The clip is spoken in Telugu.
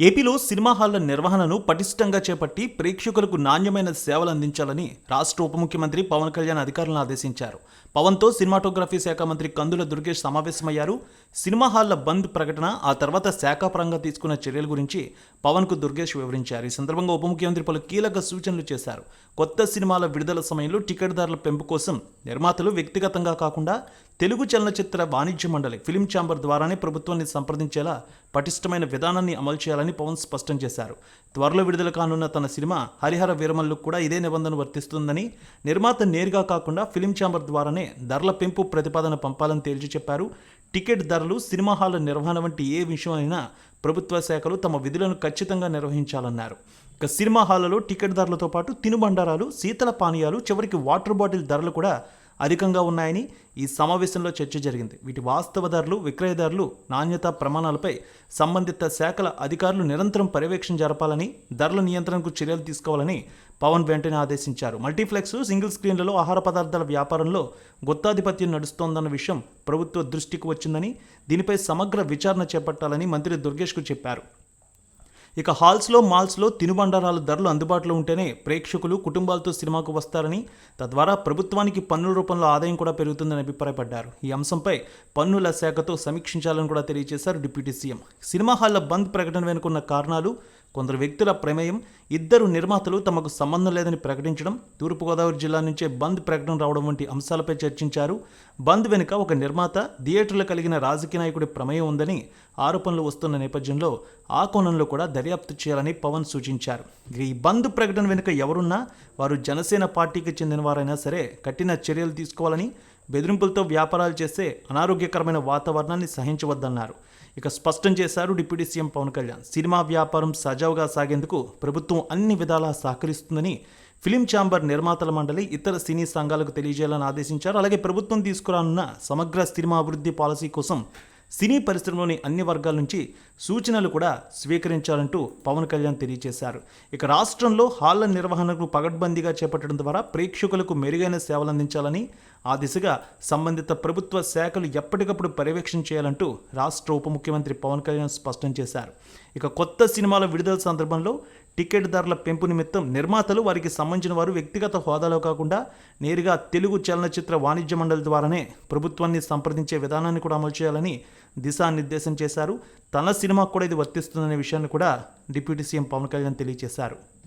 ఏపీలో సినిమా హాళ్ళ నిర్వహణను పటిష్టంగా చేపట్టి ప్రేక్షకులకు నాణ్యమైన సేవలు అందించాలని రాష్ట్ర ఉప ముఖ్యమంత్రి పవన్ కళ్యాణ్ అధికారులను ఆదేశించారు. పవన్తో సినిమాటోగ్రఫీ శాఖ మంత్రి కందుల దుర్గేష్ సమావేశమయ్యారు. సినిమా హాళ్ళ బంద్ ప్రకటన ఆ తర్వాత శాఖాపరంగా తీసుకున్న చర్యల గురించి పవన్కు దుర్గేష్ వివరించారు. ఈ సందర్భంగా ఉప ముఖ్యమంత్రి పలు కీలక సూచనలు చేశారు. కొత్త సినిమాల విడుదల సమయంలో టికెట్ ధరల పెంపు కోసం నిర్మాతలు వ్యక్తిగతంగా కాకుండా తెలుగు చలనచిత్ర వాణిజ్య మండలి ఫిలిం ఛాంబర్ ద్వారానే ప్రభుత్వాన్ని సంప్రదించేలా పటిష్టమైన విధానాన్ని అమలు చేయాలని పవన్ స్పష్టం చేశారు. త్వరలో విడుదల కానున్న తన సినిమా హరిహర వీరమల్లు కూడా ఇదే నిబంధన వర్తిస్తుందని నిర్మాత నేరుగా కాకుండా ఫిలిం ఛాంబర్ ద్వారానే ధరల పెంపు ప్రతిపాదన పంపాలని తేల్చి చెప్పారు. టికెట్ ధరలు సినిమా హాల్ నిర్వహణ వంటి ఏ విషయమైనా ప్రభుత్వ శాఖలు తమ విధులను ఖచ్చితంగా నిర్వహించాలన్నారు. ఇక సినిమా హాళ్ళలో టికెట్ ధరలతో పాటు తినుబండారాలు శీతల పానీయాలు చివరికి వాటర్ బాటిల్ ధరలు కూడా అధికంగా ఉన్నాయని ఈ సమావేశంలో చర్చ జరిగింది. వీటి వాస్తవ ధరలు విక్రయదారులు నాణ్యత ప్రమాణాలపై సంబంధిత శాఖల అధికారులు నిరంతరం పర్యవేక్షణ జరపాలని ధరల నియంత్రణకు చర్యలు తీసుకోవాలని పవన్ వెంటనే ఆదేశించారు. మల్టీప్లెక్స్ సింగిల్ స్క్రీన్లలో ఆహార పదార్థాల వ్యాపారంలో గుత్తాధిపత్యం నడుస్తోందన్న విషయం ప్రభుత్వ దృష్టికి వచ్చిందని దీనిపై సమగ్ర విచారణ చేపట్టాలని మంత్రి దుర్గేష్కు చెప్పారు. ఇక హాల్స్లో మాల్స్లో తినుబండారాల ధరలు అందుబాటులో ఉంటేనే ప్రేక్షకులు కుటుంబాలతో సినిమాకు వస్తారని తద్వారా ప్రభుత్వానికి పన్నుల రూపంలో ఆదాయం కూడా పెరుగుతుందని అభిప్రాయపడ్డారు. ఈ అంశంపై పన్నుల శాఖతో సమీక్షించాలని కూడా తెలియజేశారు డిప్యూటీ సీఎం. సినిమా హాళ్ళ బంద్ ప్రకటన వెనుకున్న కారణాలు కొందరు వ్యక్తుల ప్రమేయం ఇద్దరు నిర్మాతలు తమకు సంబంధం లేదని ప్రకటించడం తూర్పుగోదావరి జిల్లా నుంచే బంద్ ప్రకటన రావడం వంటి అంశాలపై చర్చించారు. బంద్ వెనుక ఒక నిర్మాత థియేటర్లు కలిగిన రాజకీయ నాయకుడి ప్రమేయం ఉందని ఆరోపణలు వస్తున్న నేపథ్యంలో ఆ కోణంలో కూడా దర్యాప్తు చేయాలని పవన్ సూచించారు. ఈ బంద్ ప్రకటన వెనుక ఎవరున్నా వారు జనసేన పార్టీకి చెందిన వారైనా సరే కఠిన చర్యలు తీసుకోవాలని బెదిరింపులతో వ్యాపారాలు చేస్తే అనారోగ్యకరమైన వాతావరణాన్ని సహించవద్దన్నారు. ఇక స్పష్టం చేశారు deputy CM Pawan Kalyan. Cinema వ్యాపారం సజావుగా సాగేందుకు ప్రభుత్వం అన్ని విధాలా సహకరిస్తుందని ఫిలిం ఛాంబర్ నిర్మాతల మండలి ఇతర సినీ సంఘాలకు తెలియజేయాలని ఆదేశించారు. అలాగే ప్రభుత్వం తీసుకురానున్న సమగ్ర సినిమా అభివృద్ధి పాలసీ కోసం సినీ పరిశ్రమలోని అన్ని వర్గాల నుంచి సూచనలు కూడా స్వీకరించాలంటూ పవన్ కళ్యాణ్ తెలియజేశారు. ఇక రాష్ట్రంలో హాళ్ళ నిర్వహణకు పగడ్బందీగా చేపట్టడం ద్వారా ప్రేక్షకులకు మెరుగైన సేవలు అందించాలని ఆ దిశగా సంబంధిత ప్రభుత్వ శాఖలు ఎప్పటికప్పుడు పర్యవేక్షణ చేయాలంటూ రాష్ట్ర ఉప ముఖ్యమంత్రి పవన్ కళ్యాణ్ స్పష్టం చేశారు. ఇక కొత్త సినిమాల విడుదల సందర్భంలో టికెట్ ధరల పెంపు నిమిత్తం నిర్మాతలు వారికి సంబంధించిన వారు వ్యక్తిగత హోదాలో కాకుండా నేరుగా తెలుగు చలనచిత్ర వాణిజ్య మండలి ద్వారానే ప్రభుత్వాన్ని సంప్రదించే విధానాన్ని కూడా అమలు చేయాలని దిశానిర్దేశం చేశారు. తన సినిమాకు కూడా ఇది వర్తిస్తుందనే విషయాన్ని కూడా డిప్యూటీ సీఎం పవన్ కళ్యాణ్ తెలియజేశారు.